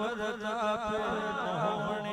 પરત આપે